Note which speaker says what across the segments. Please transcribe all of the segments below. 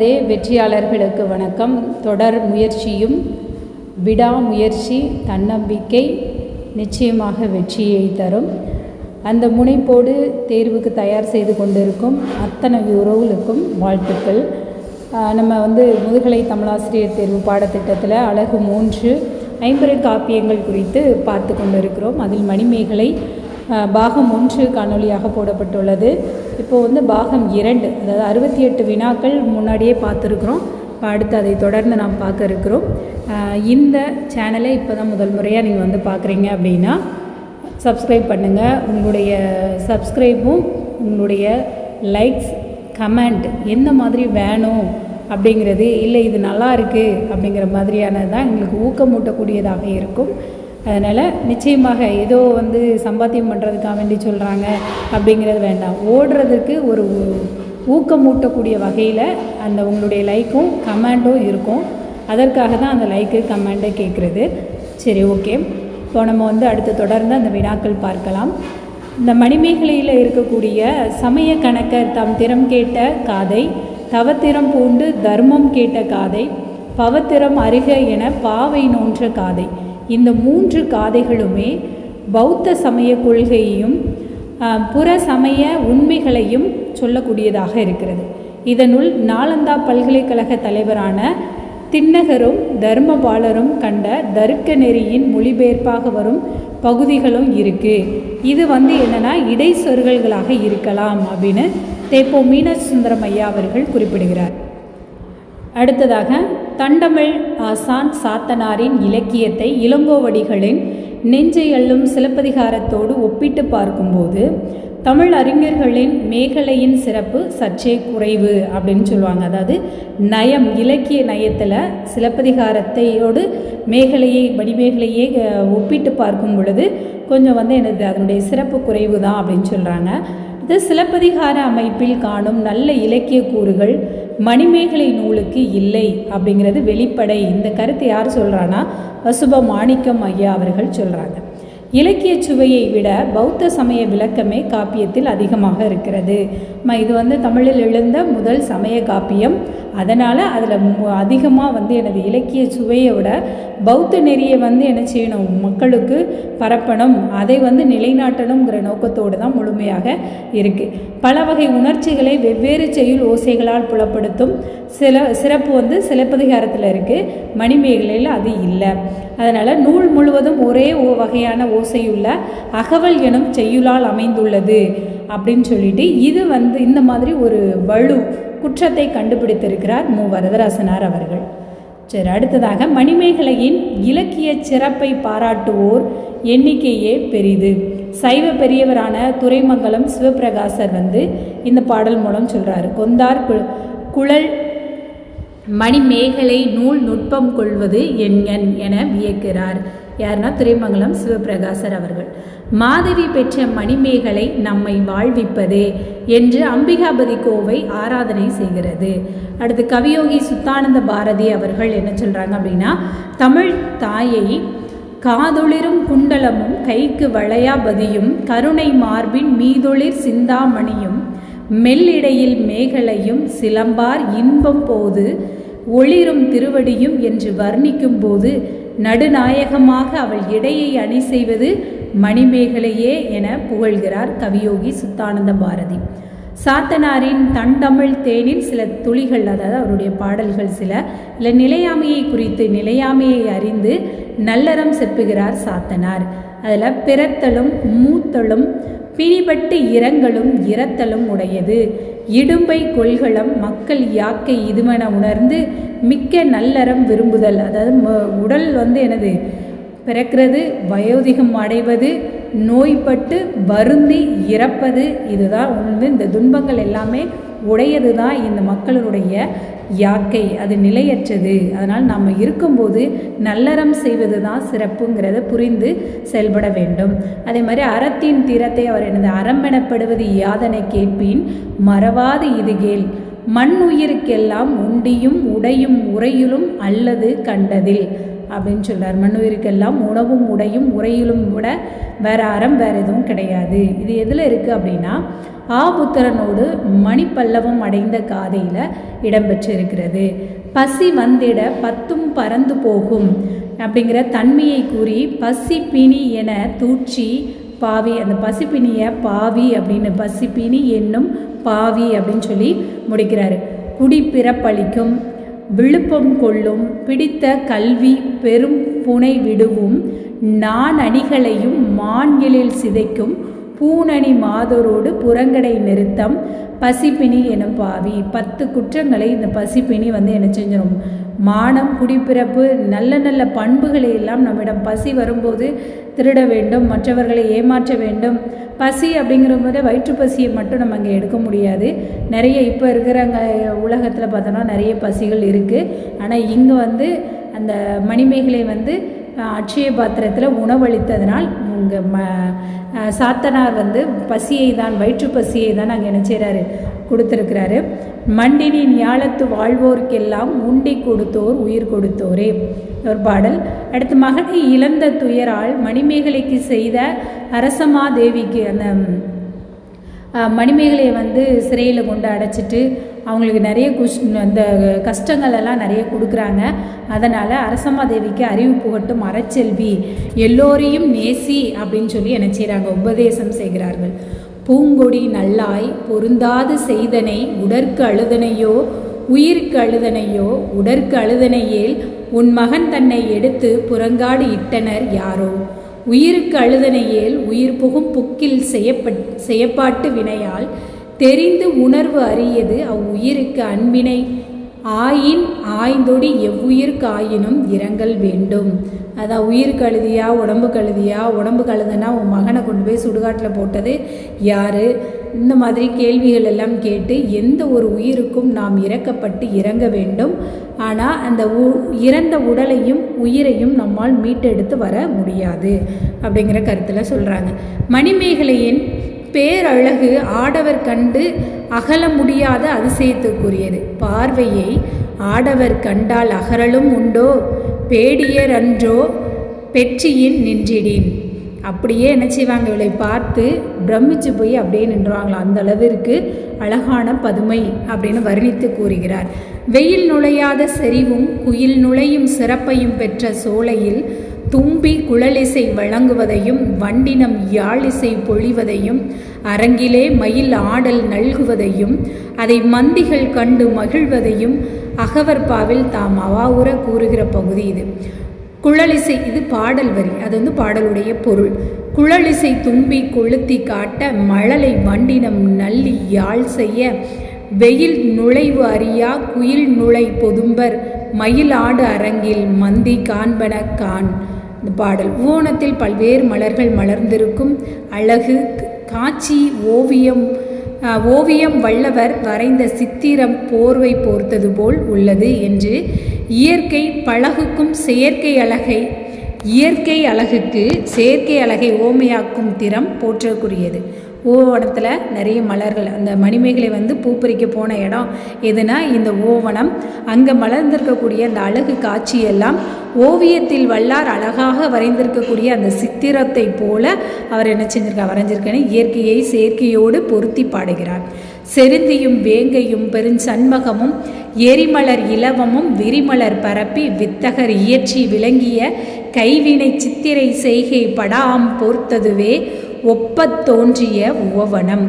Speaker 1: அதே வெற்றியாளர்களுக்கு வணக்கம். தொடர் முயற்சியும் விடாமுயற்சி தன்னம்பிக்கை நிச்சயமாக வெற்றியை தரும். அந்த முனைப்போடு தேர்வுக்கு தயார் செய்து கொண்டிருக்கும் அத்தனை உறவுகளுக்கும் வாழ்த்துக்கள். நம்ம வந்து முதுகலை தமிழாசிரியர் தேர்வு பாடத்திட்டத்தில் அழகு மூன்று ஐம்பெரு காப்பியங்கள் குறித்து பார்த்து கொண்டிருக்கிறோம். அதில் மணிமேகலை பாகம் ஒன்று காணொளியாக போடப்பட்டுள்ளது. இப்போது வந்து பாகம் இரண்டு அதாவது அறுபத்தி எட்டு வினாக்கள் முன்னாடியே பார்த்துருக்குறோம். இப்போ அடுத்து அதை தொடர்ந்து நாம் பார்க்க இருக்கிறோம். இந்த சேனலை இப்போ தான் முதல் முறையாக நீங்கள் வந்து பார்க்குறீங்க அப்படின்னா சப்ஸ்கிரைப் பண்ணுங்கள் உங்களுடைய சப்ஸ்கிரைப்பும் உங்களுடைய லைக்ஸ் கமெண்ட் எந்த மாதிரி வேணும் அப்படிங்கிறது இல்லை இது நல்லா இருக்குது அப்படிங்கிற மாதிரியானது தான் எங்களுக்கு ஊக்கமூட்டக்கூடியதாக இருக்கும். அதனால் நிச்சயமாக ஏதோ வந்து சம்பாத்தியம் பண்ணுறதுக்காக வேண்டி சொல்கிறாங்க அப்படிங்கிறது வேண்டாம். ஓடுறதுக்கு ஒரு ஊக்கமூட்டக்கூடிய வகையில் அந்த உங்களுடைய லைக்கும் கமாண்டும் இருக்கும். அதற்காக தான் அந்த லைக்கு கமாண்டை கேட்குறது சரி ஓகே. இப்போ நம்ம வந்து அடுத்து தொடர்ந்து அந்த வினாக்கள் பார்க்கலாம். இந்த மணிமேகலையில் இருக்கக்கூடிய சமய கணக்கர் தம் திறம் கேட்ட காதை தவத்திறம் பூண்டு தர்மம் கேட்ட காதை பவத்திரம் அருக என பாவை நோன்ற காதை. இந்த மூன்று காதைகளுமே பௌத்த சமய கொள்கையையும் புற சமய உண்மைகளையும் சொல்லக்கூடியதாக இருக்கிறது. இதனுள் நாலந்தா பல்கலைக்கழக தலைவரான திண்ணகரும் தர்மபாலரும் கண்ட தருக்க நெறியின் மொழிபெயர்ப்பாக வரும் பகுதிகளும் இருக்குது இது வந்து என்னென்னா இடைச்சொற்களாக இருக்கலாம் அப்படின்னு தேப்போ மீனசுந்தரம் ஐயா அவர்கள் குறிப்பிடுகிறார். அடுத்ததாக தண்டமிழ் ஆசான் சாத்தனாரின் இலக்கியத்தை இளங்கோவடிகளின் நெஞ்சை அள்ளும் சிலப்பதிகாரத்தோடு ஒப்பிட்டு பார்க்கும்போது தமிழ் அறிஞர்களின் மேகலையின் சிறப்பு சற்றே குறைவு அப்படின்னு சொல்லுவாங்க. அதாவது நயம் இலக்கிய நயத்தில் சிலப்பதிகாரத்தையோடு மேகலையை வடிமேகலையே ஒப்பிட்டு பார்க்கும் பொழுது கொஞ்சம் வந்து எனது அதனுடைய சிறப்பு குறைவு தான் அப்படின்னு சொல்கிறாங்க இது சிலப்பதிகார அமைப்பில் காணும் நல்ல இலக்கிய கூறுகள் மணிமேகலை நூலுக்கு இல்லை அப்படிங்கிறது வெளிப்படை. இந்த கருத்தை யார் சொல்கிறான்னா வசுப மாணிக்கம் ஐயா அவர்கள் சொல்கிறாங்க இலக்கிய சுவையை விட பௌத்த சமய விளக்கமே காப்பியத்தில் அதிகமாக இருக்கிறது. இது வந்து தமிழில் எழுந்த முதல் சமய காப்பியம் அதனால் அதில் அதிகமாக வந்து எனது இலக்கிய சுவையை விட பௌத்த நெறியை வந்து என்ன செய்யணும் மக்களுக்கு பரப்பணும். அதை வந்து நிலைநாட்டணுங்கிற நோக்கத்தோடு தான் முழுமையாக இருக்குது பல வகை உணர்ச்சிகளை வெவ்வேறு செய்யுள் ஓசைகளால் புலப்படுத்தும் சில சிறப்பு வந்து சிலப்பதிகாரத்தில் இருக்குது மணிமேகலையில் அது இல்லை. அதனால் நூல் முழுவதும் ஒரே ஓ வகையான ஓசையுள்ள அகவல் எனும் செய்யுளால் அமைந்துள்ளது அப்படின்னு சொல்லிட்டு இது வந்து இந்த மாதிரி ஒரு வலு குற்றத்தை கண்டுபிடித்திருக்கிறார் மு. வரதராசனார் அவர்கள். சரி அடுத்ததாக மணிமேகலையின் இலக்கிய சிறப்பை பாராட்டுவோர் எண்ணிக்கையே பெரிது. சைவ பெரியவரான துரைமங்கலம் சிவபிரகாசர் வந்து இந்த பாடல் மூலம் சொல்கிறார் கொந்தார் குழல் மணிமேகலை நூல் நுட்பம் கொள்வது எண்கண் என வியக்கிறார். யாருன்னா துரைமங்கலம் சிவபிரகாசர் அவர்கள். மாதவி பெற்ற மணிமேகலை நம்மை வாழ்விப்பதே என்று அம்பிகாபதி கோவை ஆராதனை செய்கிறது. அடுத்து கவியோகி சுத்தானந்த பாரதி அவர்கள் என்ன சொல்கிறாங்க அப்படின்னா தமிழ் தாயை காதொளிரும் குண்டலமும் கைக்கு வளையாபதியும் கருணை மார்பின் மீதொளிர் சிந்தாமணியும் மெல்லிடையில் மேகலையும் சிலம்பார் இன்பம் போது ஒளிரும் திருவடியும் என்று வர்ணிக்கும் போது நடுநாயகமாக அவள் இடையை அணி செய்வது மணிமேகலையே என புகழ்கிறார் கவியோகி சுத்தானந்த பாரதி. சாத்தனாரின் தண்டமிழ் தேனில் சில துளிகள் அதாவது அவருடைய பாடல்கள் சில இல்லை நிலையாமையை குறித்து நிலையாமையை அறிந்து நல்லறம் செப்புகிறார் சாத்தனார். அதில் பிறத்தலும் மூத்தலும் பிணிபட்டு இரங்கலும் இரத்தலும் உடையது. இடும்பை கொள்கலம் மக்கள் யாக்கை இதுவென உணர்ந்து மிக்க நல்லறம் விரும்புதல். அதாவது ம- உடல் வந்து எனது பிறக்கிறது வயோதிகம் அடைவது நோய்பட்டு வருந்தி இறப்பது இதுதான் வந்து இந்த துன்பங்கள் எல்லாமே உடையது தான் இந்த மக்களுடைய யாக்கை அது நிலையற்றது. அதனால் நாம் இருக்கும்போது நல்லறம் செய்வது தான் சிறப்புங்கிறத புரிந்து செயல்பட வேண்டும். அதே மாதிரி அறத்தின் தீரத்தை அவர் எனது அறம் எனப்படுவது யாதனை கேட்பின் மறவாது இதுகேள் மண் உயிருக்கெல்லாம் உண்டியும் உடையும் உறையிலும் அல்லது கண்டதில். அப்படின்னு சொல்கிறார் மண்ணுயிருக்கெல்லாம் உணவும் உடையும் உரையிலும் கூட வேற அறம் வேற எதுவும் கிடையாது. இது எதில் இருக்குது அப்படின்னா ஆபுத்திரனோடு மணிப்பல்லவம் அடைந்த காதையில் இடம்பெற்றிருக்கிறது. பசி வந்திட பத்தும் பறந்து போகும் அப்படிங்கிற தன்மையை கூறி பசி பிணி என தூற்றி பாவி அந்த பசிப்பிணியை பாவி அப்படின்னு பசிப்பிணி என்னும் பாவி அப்படின்னு சொல்லி முடிக்கிறாரு. குடிப்பிறப்பளிக்கும் விழுப்பம் கொள்ளும் பிடித்த கல்வி பெரும் புனை விடுவும் நான் அணிகளையும் மான்களில் சிதைக்கும் பூனணி மாதரோடு புறங்கடை நிறுத்தம் பசிப்பிணி எனும் பாவி. பத்து குற்றங்களை இந்த பசிப்பிணி வந்து என்ன செஞ்சிடும் மானம் குடிப்பிறப்பு நல்ல நல்ல பண்புகளை எல்லாம் நம்மிடம் பசி வரும்போது திருட வேண்டும் மற்றவர்களை ஏமாற்ற வேண்டும். பசி அப்படிங்கிற போது வயிற்று பசியை மட்டும் நம்ம அங்கே எடுக்க முடியாது. நிறைய இப்போ இருக்கிறவங்க உலகத்தில் பார்த்தோன்னா நிறைய பசிகள் இருக்குது ஆனால் இங்கே வந்து அந்த மணிமேகலை வந்து அட்சய பாத்திரத்தில் உணவளித்ததனால் இங்கே ம சாத்தனார் வந்து பசியை தான் வயிற்று பசியை தான் அங்கே என்ன செய்கிறாரு கொடுத்துருக்கிறாரு. மண்டினி ஞாலத்து வாழ்வோர்க்கெல்லாம் உண்டி கொடுத்தோர் உயிர் கொடுத்தோரே ஒரு பாடல். அடுத்து மகனை இழந்த துயரால் மணிமேகலைக்கு செய்த அரசமாதேவிக்கு அந்த மணிமேகலையை வந்து சிறையில் கொண்டு அடைச்சிட்டு அவங்களுக்கு நிறைய குஷ் அந்த கஷ்டங்கள் எல்லாம் நிறைய கொடுக்குறாங்க. அதனால் அரசமாதேவிக்கு அறிவு புகட்டும் அறச்செல்வி. எல்லோரையும் நேசி அப்படின்னு சொல்லி என்ன செய்கிறாங்க உபதேசம் செய்கிறார்கள். பூங்கொடி நல்லாய் பொருந்தாது செய்தனை உடற்கு அழுதனையோ உயிருக்கு அழுதனையோ உடற்கு அழுதனையேல் உன் மகன் தன்னை எடுத்து புறங்காடு இட்டனர் யாரோ? உயிருக்கு அழுதனையேல் உயிர் புகும் புக்கில் செய்யப்பட் செய்யப்பாட்டு வினையால் தெரிந்து உணர்வு அறியது அவ்வுயிருக்கு அன்பினை. ஆயின் ஆய்ந்தொடி எவ்வுயிருக்கு ஆயினும் இரங்கல் வேண்டும். அதான் உயிர் கழுதியா உடம்பு கழுதியா உடம்புக்கு கழுதுனா உன் மகனை கொண்டு போய் சுடுகாட்டில் போட்டது யார்? இந்த மாதிரி கேள்விகள் எல்லாம் கேட்டு எந்த ஒரு உயிருக்கும் நாம் இறக்கப்பட்டு இறங்க வேண்டும். ஆனால் அந்த உ இறந்த உடலையும் உயிரையும் நம்மால் மீட்டெடுத்து வர முடியாது அப்படிங்கிற கருத்தில் சொல்கிறாங்க மணிமேகலையின் பேரழகு ஆடவர் கண்டு அகல முடியாத அதிசயத்துக்குரியது. பார்வையை ஆடவர் கண்டால் அகரலும் உண்டோ? பேடியர் அன்றோ? பெற்றியின் நின்றிடின். அப்படியே என்ன செய்வாங்க? இவளை பார்த்து பிரமிச்சு போய் அப்படியே நின்றுவாங்களாம் அந்த அளவிற்கு அழகான பதுமை அப்படின்னு வர்ணித்து கூறுகிறார். வெயில் நுழையாத செறிவும் குயில் நுழையும் சிறப்பையும் பெற்ற சோலையில் தும்பி குழலிசை வழங்குவதையும் வண்டினம் யாழிசை பொழிவதையும் அரங்கிலே மயில் ஆடல் நல்குவதையும் அதை மந்திகள் கண்டு மகிழ்வதையும் அகவர்பாவில் தாம் அவாவுற கூறுகிற பகுதி இது. குழலிசை இது பாடல் வரி. அது வந்து பாடலுடைய பொருள். குழலிசை தும்பி கொளுத்தி காட்ட மழலை வண்டினம் நல்லி யாழ் செய்ய வெயில் நுழைவு அறியா குயில் நுழை பொதும்பர் மயிலாடு அரங்கில் மந்தி காண்பன கான். இந்த பாடல். ஓணத்தில் பல்வேறு மலர்கள் மலர்ந்திருக்கும் அழகு காட்சி ஓவியம் ஓவியம் வல்லவர் வரைந்த சித்திரம் போர்வை போர்த்தது போல் உள்ளது என்று இயற்கை பழகுக்கும் செயற்கை அழகை இயற்கை அழகுக்கு செயற்கை அழகை ஓமையாக்கும் திறம் போற்றக்கூடியது. ஓவனத்தில் நிறைய மலர்கள் அந்த மணிமேகலை வந்து பூப்பறிக்க போன இடம் எதுனா இந்த ஓவனம். அங்கே மலர்ந்திருக்கக்கூடிய அந்த அழகு காட்சியெல்லாம் ஓவியத்தில் வல்லார் அழகாக வரைந்திருக்கக்கூடிய அந்த சித்திரத்தை போல அவர் என்ன செஞ்சிருக்கார் வரைஞ்சிருக்கேன்னு இயற்கையை செயற்கையோடு பொருத்தி பாடுகிறார். செருந்தியும் வேங்கையும் பெருஞ்சண்மகமும் எரிமலர் இலவமும் விரிமலர் பரப்பி வித்தகர் இயற்றி விளங்கிய கைவினை சித்திரை செய்கை படாம் போர்த்ததுவே ஒப்பத் தோன்றிய உவவனம்.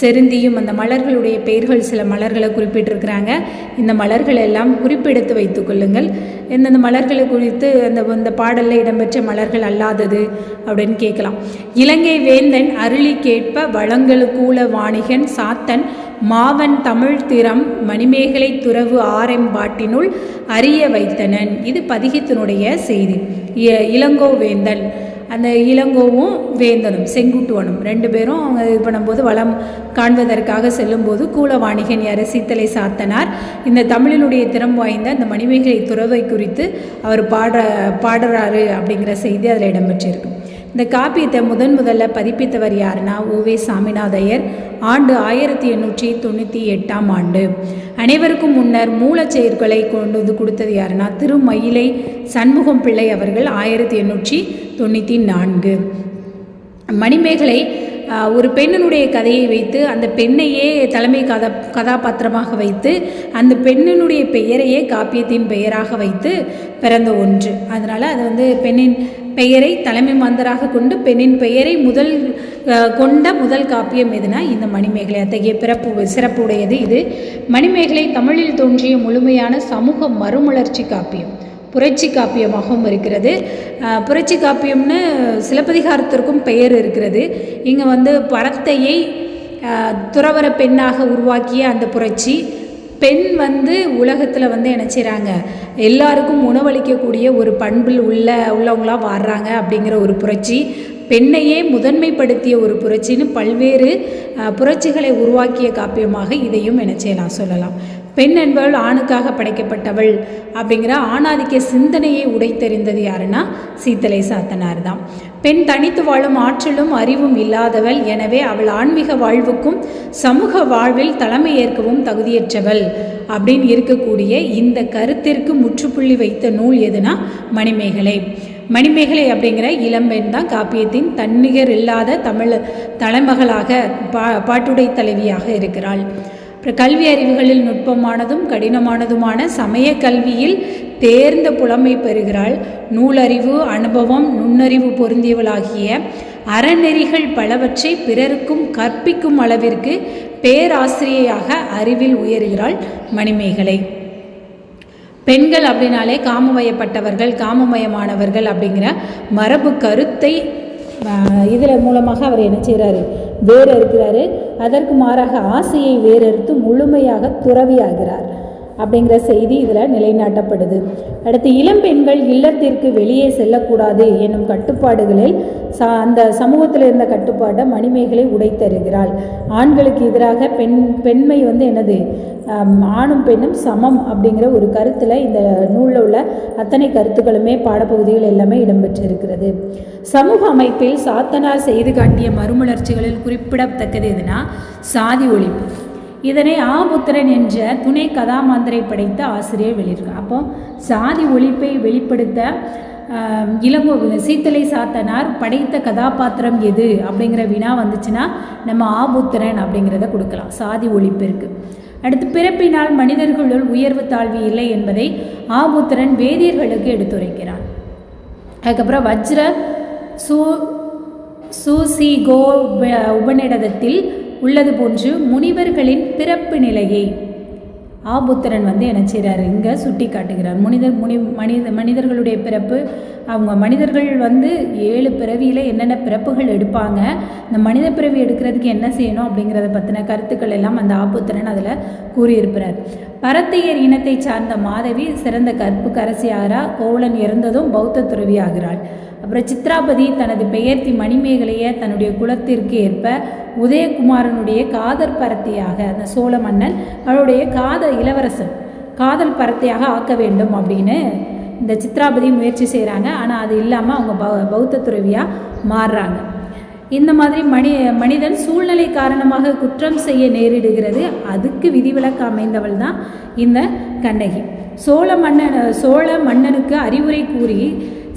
Speaker 1: செருந்தியும் அந்த மலர்களுடைய பெயர்கள் சில மலர்களை குறிப்பிட்டிருக்கிறாங்க. இந்த மலர்கள் எல்லாம் குறிப்பெடுத்து வைத்துக் கொள்ளுங்கள். எந்தெந்த மலர்களை குறித்து அந்த இந்த பாடலில் இடம்பெற்ற மலர்கள் அல்லாதது அப்படின்னு கேட்கலாம். இலங்கை வேந்தன் அருளி கேட்ப வளங்களுக்கூல வாணிகன் சாத்தன் மாவன் தமிழ் திறம் மணிமேகலை துறவு ஆரம்பாட்டினுள் அறிய வைத்தனன். இது பதிகத்தினுடைய செய்தி. இ- இளங்கோ வேந்தன். அந்த இளங்கோவும் வேந்தனும் செங்குட்டுவனும் ரெண்டு பேரும் அவங்க இது பண்ணும்போது வளம் காண்பதற்காக செல்லும்போது கூலவாணிகன் யார் சீத்தலை சாத்தனார். இந்த தமிழினுடைய திறம் வாய்ந்த அந்த மணிமேகலை துறவை குறித்து அவர் பாடுற பாடுறாரு அப்படிங்கிற செய்தி அதில் இடம்பெற்றிருக்கு. இந்த காப்பியத்தை முதன் முதல்ல பதிப்பித்தவர் யாருன்னா ஓவே சாமிநாதையர். ஆண்டு ஆயிரத்தி எண்ணூற்றி தொண்ணூற்றி எட்டாம் ஆண்டு. அனைவருக்கும் முன்னர் மூலச்செயற்களை கொண்டு வந்து கொடுத்தது யாருன்னா திருமயிலை சண்முகம் பிள்ளை அவர்கள் ஆயிரத்தி எண்ணூற்றி தொண்ணூற்றி நான்கு. மணிமேகலை ஒரு பெண்ணினுடைய கதையை வைத்து அந்த பெண்ணையே தலைமை கதா கதாபாத்திரமாக வைத்து அந்த பெண்ணினுடைய பெயரையே காப்பியத்தின் பெயராக வைத்து பிறந்த ஒன்று. அதனால் அது வந்து பெண்ணின் பெயரை தலைமை மந்தராக கொண்டு பெண்ணின் பெயரை முதல் கொண்ட முதல் காப்பியம் எதுனா இந்த மணிமேகலை. அத்தகைய பிறப்பு சிறப்புடையது இது. மணிமேகலை தமிழில் தோன்றிய முழுமையான சமூக மறுமலர்ச்சி காப்பியம் புரட்சி காப்பியமாகவும் இருக்கிறது. புரட்சி காப்பியம்னு சிலப்பதிகாரத்திற்கும் பெயர் இருக்கிறது. இங்கே வந்து பரத்தையை துறவர பெண்ணாக உருவாக்கிய அந்த புரட்சி பெண் வந்து உலகத்தில் வந்து என்ன செய்கிறாங்க எல்லாருக்கும் உணவளிக்கக்கூடிய ஒரு பண்பில் உள்ள உள்ளவங்களாக வர்றாங்க அப்படிங்கிற ஒரு புரட்சி பெண்ணையே முதன்மைப்படுத்திய ஒரு புரட்சின்னு பல்வேறு புரட்சிகளை உருவாக்கிய காப்பியமாக இதையும் என்ன செய்யலாம் சொல்லலாம். பெண் என்பவள் ஆணுக்காக படைக்கப்பட்டவள் அப்படிங்கிற ஆணாதிக்க சிந்தனையை உடைத்தெறிந்தது யாருன்னா சீத்தலை சாத்தனார் தான். பெண் தனித்து வாழும் ஆற்றலும் அறிவும் இல்லாதவள். எனவே அவள் ஆன்மீக வாழ்வுக்கும் சமூக வாழ்வில் தலைமை ஏற்கவும் தகுதியற்றவள் அப்படின்னு இருக்கக்கூடிய இந்த கருத்திற்கு முற்றுப்புள்ளி வைத்த நூல் எதுனா மணிமேகலை. மணிமேகலை அப்படிங்கிற இளம்பெண் தான் காப்பியத்தின் தன்னிகர் இல்லாத தமிழ் தலைமகளாக பா பாட்டுடை தலைவியாக இருக்கிறாள். கல்வி அறிவுகளில் நுட்பமானதும் கடினமானதுமான சமய கல்வியில் தேர்ந்த புலமை பெறுகிறாள். நூலறிவு அனுபவம் நுண்ணறிவு பொருந்தியவளாகிய அறநெறிகள் பலவற்றை பிறருக்கும் கற்பிக்கும் அளவிற்கு பேராசிரியையாக அறிவில் உயர்கிறாள் மணிமேகலை. பெண்கள் அப்படின்னாலே காமமயப்பட்டவர்கள் காமமயமானவர்கள் அப்படிங்கிற மரபு கருத்தை இதில் மூலமாக அவர் என்ன செய்கிறாரு வேறறுக்கிறாரு. அதற்கு மாறாக ஆசையை வேறறுத்து முழுமையாக துறவியாகிறார். அப்படிங்கிற செய்தி இதில் நிலைநாட்டப்படுது. அடுத்து இளம் பெண்கள் இல்லத்திற்கு வெளியே செல்லக்கூடாது என்னும் கட்டுப்பாடுகளில் சா அந்த சமூகத்தில் இருந்த கட்டுப்பாட்டை மணிமேகலை உடைத்தருகிறாள். ஆண்களுக்கு எதிராக பெண் பெண்மை வந்து என்னது? ஆணும் பெண்ணும் சமம் அப்படிங்கிற ஒரு கருத்தில் இந்த நூலில் உள்ள அத்தனை கருத்துக்களுமே பாடப்பகுதிகள் எல்லாமே இடம்பெற்றிருக்கிறது. சமூக அமைப்பில் சாத்தனார் செய்து காட்டிய மறுமலர்ச்சிகளில் குறிப்பிடத்தக்கது எதுனா சாதி ஒழிப்பு. இதனை ஆபுத்திரன் என்ற துணை கதாமாந்தரை படைத்த ஆசிரியர் வெளியிருக்கார் அப்போ சாதி ஒழிப்பை வெளிப்படுத்த இளங்கோ சீத்தலை சாத்தனார் படைத்த கதாபாத்திரம் எது அப்படிங்கிற வினா வந்துச்சுன்னா நம்ம ஆபுத்திரன் அப்படிங்கிறத கொடுக்கலாம். சாதி ஒழிப்பிற்கு அடுத்து பிறப்பினால் மனிதர்களுள் உயர்வு தாழ்வு இல்லை என்பதை ஆபுத்திரன் வேதியர்களுக்கு எடுத்துரைக்கிறான் அதுக்கப்புறம் வஜ்ர சூ சூசிகோ உபநிடதத்தில் உள்ளது போன்று முனிவர்களின் பிறப்பு நிலையை. ஆபுத்திரன் வந்து என்ன செய்கிறார் இங்கே சுட்டி காட்டுகிறார். முனிதர் முனி மனித மனிதர்களுடைய பிறப்பு. அவங்க மனிதர்கள் வந்து ஏழு பிறவியில் என்னென்ன பிறப்புகள் எடுப்பாங்க இந்த மனித பிறவி எடுக்கிறதுக்கு என்ன செய்யணும் அப்படிங்கிறத பற்றின கருத்துக்கள் எல்லாம் அந்த ஆபுத்திரன் அதில் கூறியிருக்கிறார். பரத்தையர் இனத்தை சார்ந்த மாதவி சிறந்த கற்பு கரசியாரா கோவலன் இறந்ததும் பௌத்த துறவி ஆகிறாள் அப்புறம் சித்ராபதி தனது பெயர்த்தி மணிமேகலையை தன்னுடைய குலத்திற்கு ஏற்ப உதயகுமாரனுடைய காதல் பரத்தியாக அந்த சோழ மன்னன் அவருடைய காதல் இளவரசன் காதல் பரத்தையாக ஆக்க வேண்டும் அப்படின்னு இந்த சித்ராபதி முயற்சி செய்கிறாங்க ஆனால் அது இல்லாமல் அவங்க பௌ பௌத்த துறவியாக மாறுறாங்க. இந்த மாதிரி மனி மனிதன் சூழ்நிலை காரணமாக குற்றம் செய்ய நேரிடுகிறது. அதுக்கு விதிவிலக்கு அமைந்தவள் தான் இந்த கண்ணகி. சோழ மன்னன் சோழ மன்னனுக்கு அறிவுரை கூறி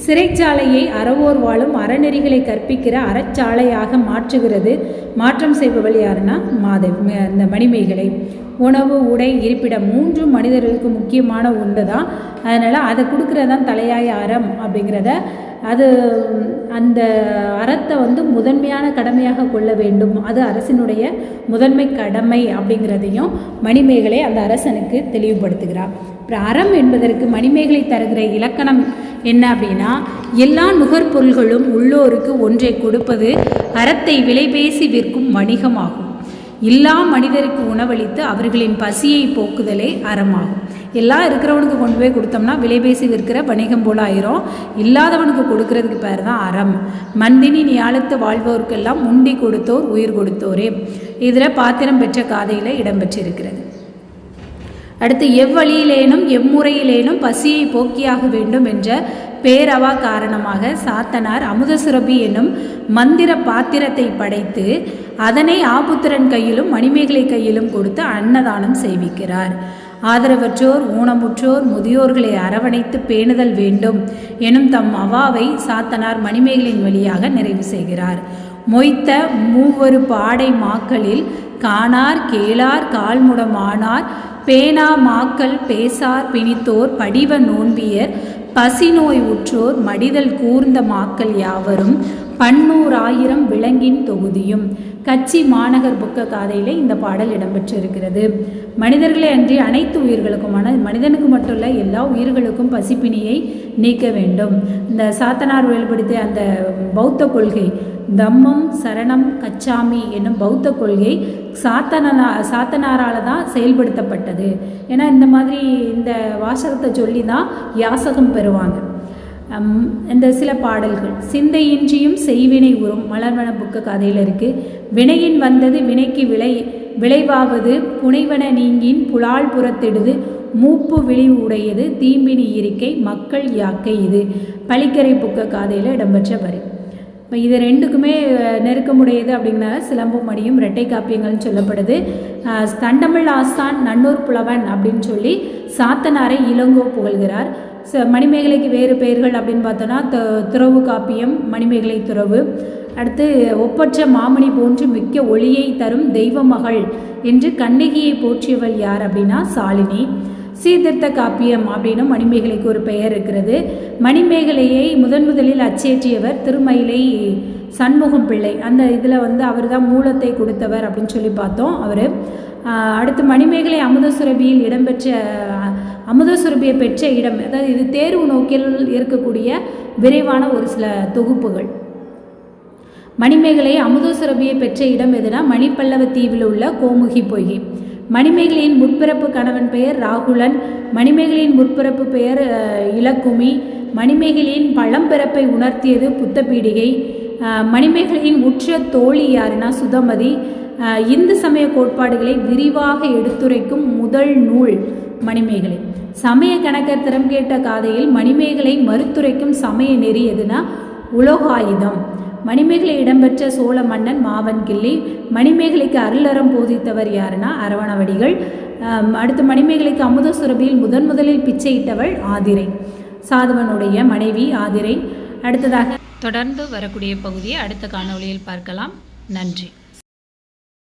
Speaker 1: சிறைச்சாலையை அறவோர் வாழும் அறநெறிகளை கற்பிக்கிற அறச்சாலையாக மாற்றுகிறது. மாற்றம் செய்பவள் யாருன்னா மாதவி இந்த மணிமேகலை. உணவு உடை இருப்பிடம் மூன்றும் மனிதர்களுக்கு முக்கியமான ஒன்று தான் அதனால் அதை கொடுக்குறதான் தலையாய அறம் அப்படிங்கிறத அது அந்த அறத்தை வந்து முதன்மையான கடமையாக கொள்ள வேண்டும். அது அரசினுடைய முதன்மை கடமை அப்படிங்கிறதையும் மணிமேகலை அந்த அரசனுக்கு தெளிவுபடுத்துகிறார். அப்புறம் அறம் என்பதற்கு மணிமேகலை தருகிற இலக்கணம் என்ன அப்படின்னா எல்லா நுகர்பொருள்களும் உள்ளோருக்கு ஒன்றை கொடுப்பது அறத்தை விலைபேசி விற்கும் வணிகமாகும். எல்லா மனிதருக்கு உணவளித்து அவர்களின் பசியை போக்குதலே அறமாகும். எல்லாம் இருக்கிறவனுக்கு கொண்டு போய் கொடுத்தோம்னா விலைபேசி விற்கிற வணிகம் போல ஆயிரும். இல்லாதவனுக்கு கொடுக்கறதுக்கு பேர் தான் அறம். மந்தினி ஞாலத்து வாழ்வோருக்கெல்லாம் முண்டி கொடுத்தோர் உயிர் கொடுத்தோரே. இதில் பாத்திரம் பெற்ற காதையில் இடம்பெற்றிருக்கிறது அடுத்து எவ்வழியிலேனும் எம்முறையிலேனும் பசியை போக்கியாக வேண்டும் என்ற பேரவா காரணமாக சாத்தனார் அமுதசுரபி என்னும் மந்திர பாத்திரத்தை படைத்து அதனை ஆபுத்திரன் கையிலும் மணிமேகலை கையிலும் கொடுத்து அன்னதானம் செய்விக்கிறார். ஆதரவற்றோர் ஊனமுற்றோர் முதியோர்களை அரவணைத்து பேணுதல் வேண்டும் எனும் தம் அவாவை சாத்தனார் மணிமேகலின் வழியாக நிறைவு செய்கிறார். மொய்த்த மூவரு பாடை மாக்களில் காணார் கேளார் கால்முடமானார் பேனா மாக்கள் பேசார் பிணித்தோர் படிவ நோன்பியர் பசிநோய் உற்றோர் மடிதல் கூர்ந்த மாக்கள் யாவரும் பன்னூறாயிரம் விலங்கின் தொகுதியும் கச்சி மாநகர் புக்க காதையில் இந்த பாடல் இடம்பெற்றிருக்கிறது. மனிதர்களே அன்றி அனைத்து உயிர்களுக்குமான மனிதனுக்கு மட்டும் இல்லை எல்லா உயிர்களுக்கும் பசிப்பினியை நீக்க வேண்டும். இந்த சாத்தனார் வெளிப்படுத்திய அந்த பௌத்த கொள்கை தம்மம் சரணம் கச்சாமி என்னும் பௌத்த கொள்கை சாத்தனா சாத்தனாரால் தான் செயல்படுத்தப்பட்டது. ஏன்னா இந்த மாதிரி இந்த வாசகத்தை சொல்லி தான் யாசகம் பெறுவாங்க. இந்த சில பாடல்கள். சிந்தையின்றியும் செய்வினை உறும் மலர்வன புக்க கதையில் இருக்குது வினையின் வந்தது வினைக்கு விளை விளைவாவது புனைவன நீங்கின் புலால் புறத்திடுது. மூப்பு விழிவு உடையது தீம்பினி இருக்கை மக்கள் யாக்கை இது. பழிக்கரை புக்க காதையில் இடம்பெற்ற வரி. இப்போ இது ரெண்டுக்குமே நெருக்கமுடையது அப்படின்னா சிலம்பும் மணியும் இரட்டை காப்பியங்கள்னு சொல்லப்படுது. தண்டமிழ் ஆஸ்தான் நன்னூர் புலவன் அப்படின்னு சொல்லி சாத்தனாரை இளங்கோ புகழ்கிறார். மணிமேகலைக்கு வேறு பெயர்கள் அப்படின்னு பார்த்தோன்னா துறவு காப்பியம் மணிமேகலை துறவு. அடுத்து ஒப்பற்ற மாமணி போன்று மிக்க ஒளியை தரும் தெய்வ மகள் என்று கண்ணகியை போற்றியவள் யார் அப்படின்னா சாலினி. சீர்திருத்த காப்பியம் அப்படின்னு மணிமேகலைக்கு ஒரு பெயர் இருக்கிறது. மணிமேகலையை முதன் முதலில் அச்சேற்றியவர் திருமயிலை சண்முகம் பிள்ளை. அந்த இதில் வந்து அவர் தான் மூலத்தை கொடுத்தவர் அப்படின்னு சொல்லி பார்த்தோம் அவர். அடுத்து மணிமேகலை அமுதசுரபியில் இடம்பெற்ற அமுதசுரபியை பெற்ற இடம் அதாவது இது தேர்வு நோக்கில் இருக்கக்கூடிய விரைவான ஒரு சில தொகுப்புகள். மணிமேகலை அமுதசுரபியை பெற்ற இடம் எதுனா மணிப்பல்லவ தீவில் உள்ள கோமுகி பொய்கை. மணிமேகலையின் முற்பிறப்பு கணவன் பெயர் ராகுலன் மணிமேகலையின் முற்பிறப்பு பெயர் இலக்குமி மணிமேகலையின் பழம்பிறப்பை உணர்த்தியது புத்த பீடிகை மணிமேகலையின் உற்ற தோழி யாருன்னா சுதமதி இந்து சமய கோட்பாடுகளை விரிவாக எடுத்துரைக்கும் முதல் நூல் மணிமேகலை. சமய கணக்கர் திறம் கேட்ட காதையில் மணிமேகலை மறுத்துரைக்கும் சமய நெறி எதுனா? உலோகாயுதம். மணிமேகலை இடம்பெற்ற சோழ மன்னன் மாவன் கிள்ளி மணிமேகலைக்கு அருளறம் போதித்தவர் யாருன்னா அரவணவடிகள். அடுத்து மணிமேகலைக்கு அமுத சுரபியில் முதன் முதலில் பிச்சையிட்டவள் ஆதிரை. சாதுவனுடைய மனைவி ஆதிரை. அடுத்ததாக தொடர்ந்து வரக்கூடிய பகுதியை அடுத்த காணொளியில் பார்க்கலாம். நன்றி.